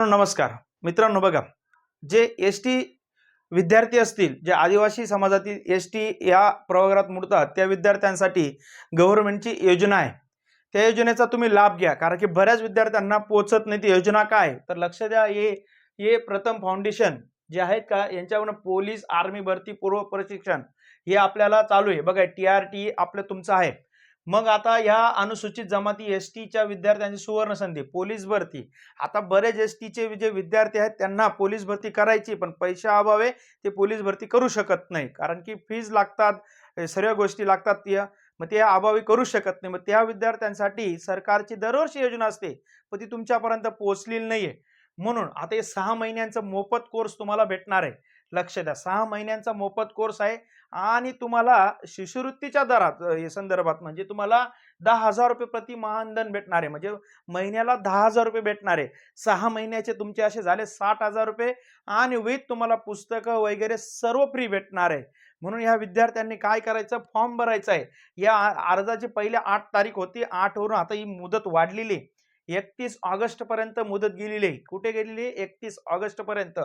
नमस्कार. मित्रांनो बघा जे एस टी विद्यार्थी असतील जे आदिवासी समाजातील एस टी या प्रवर्गात मोडतात त्या विद्यार्थ्यांसाठी गव्हर्नमेंटची योजना आहे. त्या योजनेचा तुम्ही लाभ घ्या कारण की बऱ्याच विद्यार्थ्यांना पोचत नाही ती योजना काय तर लक्ष द्या हे हे प्रथम फाउंडेशन जे आहेत का यांच्यावरनं पोलीस आर्मी भरती पूर्व प्रशिक्षण हे आपल्याला चालू आहे. बघा टी आर टी आपलं तुमचं आहे. मग आता ह्या अनुसूचित जमाती एस टीच्या विद्यार्थ्यांची सुवर्ण संधी पोलीस भरती. आता बरेच एस टीचे जे विद्यार्थी आहेत त्यांना पोलीस भरती करायची पण पैशा अभावे ते पोलीस भरती करू शकत नाही. कारण की फीज लागतात सगळ्या सर्व गोष्टी लागतात त्या मग त्या अभावी करू शकत नाही. मग त्या विद्यार्थ्यांसाठी सरकारची दरवर्षी योजना असते पण ती तुमच्यापर्यंत पोहोचलेली नाहीये. म्हणून आता हे सहा महिन्यांचा मोफत कोर्स तुम्हाला भेटणार आहे. लक्ष द्या. सहा महिन्यांचा मोफत कोर्स आहे आणि तुम्हाला शिष्यवृत्तीच्या दरात संदर्भात म्हणजे तुम्हाला दहा हजार रुपये प्रति मानधन भेटणार आहे. म्हणजे महिन्याला दहा हजार रुपये भेटणार आहे. सहा महिन्याचे तुमचे असे झाले साठ हजार रुपये आणि विथ तुम्हाला पुस्तकं वगैरे सर्व फ्री भेटणार आहे. म्हणून ह्या विद्यार्थ्यांनी काय करायचं? फॉर्म भरायचा आहे. या अर्जाची पहिले आठ तारीख होती. आठवरून आता ही मुदत वाढलेली आहे. एकतीस ऑगस्ट पर्यंत मुदत गेलेली आहे. कुठे गेलेली आहे? एकतीस ऑगस्ट पर्यंत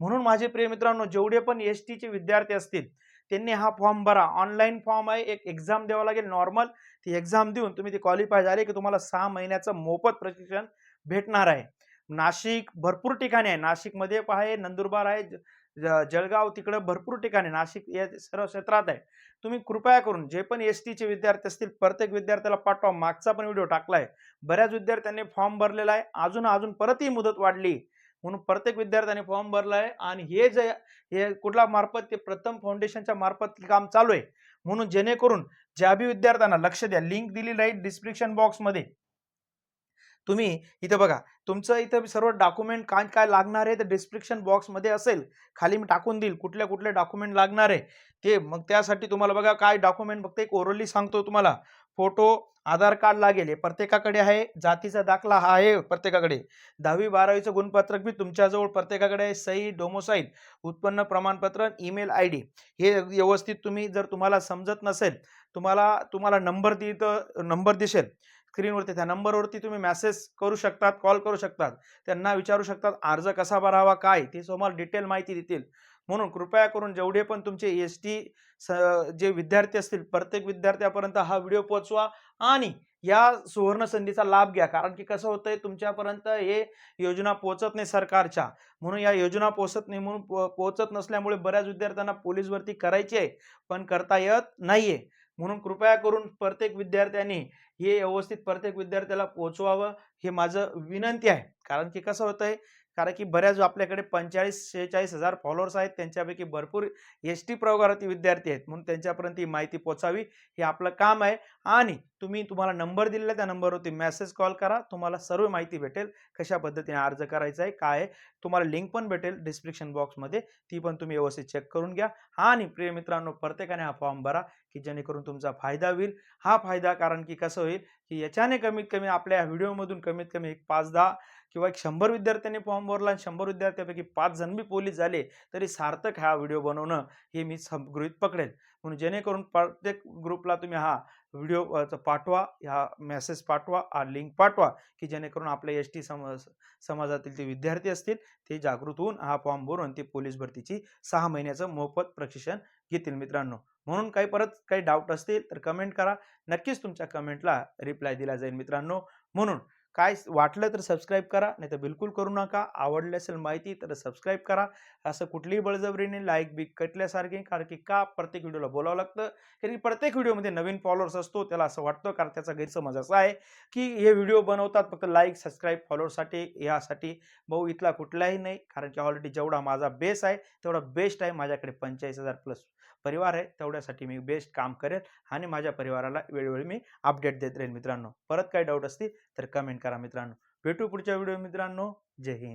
म्हणून माझे प्रिय मित्रांनो जेवढे पण एस टीचे विद्यार्थी असतील त्यांनी हा फॉर्म भरा. ऑनलाईन फॉर्म आहे. एक एक्झाम द्यावं लागेल. नॉर्मल ती एक्झाम देऊन तुम्ही ते क्वालिफाय झाले की तुम्हाला सहा महिन्याचं मोफत प्रशिक्षण भेटणार आहे. नाशिक भरपूर ठिकाणी आहे. नाशिकमध्ये आहे नंदुरबार आहे. ज- जळगाव तिकडं भरपूर ठिकाणी नाशिक या सर्व क्षेत्रात आहे. तुम्ही कृपया करून जे पण एस टीचे विद्यार्थी असतील प्रत्येक विद्यार्थ्याला पाठवा. मागचा पण व्हिडिओ टाकलाय बऱ्याच विद्यार्थ्यांनी फॉर्म भरलेला आहे. अजून अजून परत ही मुदत वाढली. म्हणून प्रत्येक विद्यार्थ्याने फॉर्म भरला आहे आणि हे जे हे कुठल्या मार्फत ते प्रथम फाउंडेशनच्या मार्फत काम चालू आहे. म्हणून जेणेकरून ज्या बी विद्यार्थ्यांना लक्ष द्या. लिंक दिलेली आहे डिस्क्रिप्शन बॉक्समध्ये तुम्ही इथं बघा तुमचं इथं सर्व डॉक्युमेंट काय काय लागणार आहे ते डिस्क्रिप्शन बॉक्समध्ये असेल. खाली मी टाकून देईल कुठल्या कुठले डॉक्युमेंट लागणार आहे. ते मग त्यासाठी तुम्हाला बघा काय डॉक्युमेंट फक्त एक ओरली सांगतो तुम्हाला. फोटो आधार कार्ड लागेल हे प्रत्येकाकडे आहे जातीचा दाखला हा आहे प्रत्येकाकडे. दहावी बारावीचं गुणपत्रक बी तुमच्याजवळ प्रत्येकाकडे आहे सही डोमोसाईल उत्पन्न प्रमाणपत्र ईमेल आय डी हे व्यवस्थित तुम्ही जर तुम्हाला समजत नसेल तुम्हाला तुम्हाला नंबर तिथं नंबर दिसेल स्क्रीनवरती त्या नंबरवरती तुम्ही मेसेज करू शकतात कॉल करू शकतात. त्यांना विचारू शकतात अर्ज कसा भरावा काय? ते तुम्हाला डिटेल माहिती देतील. म्हणून कृपया करून जेवढे पण तुमचे एस टी जे विद्यार्थी असतील प्रत्येक विद्यार्थ्यापर्यंत हा व्हिडिओ पोचवा आणि या सुवर्ण संधीचा लाभ घ्या. कारण की कसं होतंय तुमच्यापर्यंत हे योजना पोहोचत नाही सरकारच्या. म्हणून या योजना पोहोचत नाही म्हणून पो- पोहोचत नसल्यामुळे बऱ्याच विद्यार्थ्यांना पोलीस भरती करायची आहे पण करता येत नाहीये. म्हणून कृपया करून प्रत्येक विद्यार्थ्यांनी हे व्यवस्थित प्रत्येक विद्यार्थ्याला पोहोचवावं हे माझं विनंती आहे. कारण की कसं होतंय कारण की बऱ्याच आपल्याकडे पंचेचाळीस शेहेचाळीस हजार फॉलोअर्स आहेत. त्यांच्यापैकी भरपूर एस टी प्रवर्गातील विद्यार्थी आहेत. म्हणून त्यांच्यापर्यंत ही माहिती पोचावी हे आपलं काम आहे. आणि तुम्ही तुम्हाला नंबर दिलेला त्या नंबरवरती मेसेज कॉल करा. तुम्हाला सर्व माहिती भेटेल. कशा पद्धतीने अर्ज करायचा आहे काय आहे. तुम्हाला लिंक पण भेटेल डिस्क्रिप्शन बॉक्समध्ये ती पण तुम्ही व्यवस्थित चेक करून घ्या. आणि प्रिय मित्रांनो प्रत्येकाने हा फॉर्म भरा. की जेणेकरून तुमचा फायदा होईल. हा फायदा कारण की कसं होईल की याच्याने कमीत कमी आपल्या व्हिडिओमधून कमीत कमी एक पाच दहा किंवा एक शंभर विद्यार्थ्यांनी फॉर्म भरला आणि शंभर विद्यार्थ्यापैकी पाच जण बी पोलीस झाले तरी सार्थक हा व्हिडिओ बनवणं हे मी सम पकडेल. म्हणून जेणेकरून प्रत्येक ग्रुपला तुम्ही हा व्हिडिओ पाठवा ह्या मेसेज पाठवा हा लिंक पाठवा की जेणेकरून आपल्या एस टी समाज समाजातील जे विद्यार्थी असतील ते जागृत होऊन हा फॉर्म भरून ते पोलीस भरतीची सहा महिन्याचं मोफत प्रशिक्षण घेतील मित्रांनो. म्हणून काही परत काही डाऊट असतील तर कमेंट करा. नक्कीच तुमच्या कमेंटला रिप्लाय दिला जाईल मित्रांनो. म्हणून काय वाटलं तर सबस्क्राईब करा नाही तर बिलकुल करू नका. आवडली असेल माहिती तर सबस्क्राईब करा. असं कुठलीही बळजबरीने लाईक बिक कटल्यासारखे कारण की का प्रत्येक व्हिडिओला बोलावं लागतं? कारण की प्रत्येक व्हिडिओमध्ये नवीन फॉलोअर्स असतो त्याला असं वाटतं कारण त्याचा गैरसमज असा आहे की हे व्हिडिओ बनवतात फक्त लाईक सबस्क्राईब फॉलोअरसाठी यासाठी. भाऊ इथला कुठलाही नाही कारण की ऑलरेडी जेवढा माझा बेस आहे तेवढा बेस्ट आहे. माझ्याकडे पंचेचाळीस हजार प्लस परिवार आहे तेवढ्यासाठी मी बेस्ट काम करेल आणि माझ्या परिवाराला वेळोवेळी मी अपडेट देत राहील मित्रांनो. परत काही डाऊट असतील तर कमेंट करा मित्रांनो. भेटू पुढच्या व्हिडिओ मित्रांनो. जय हिंद.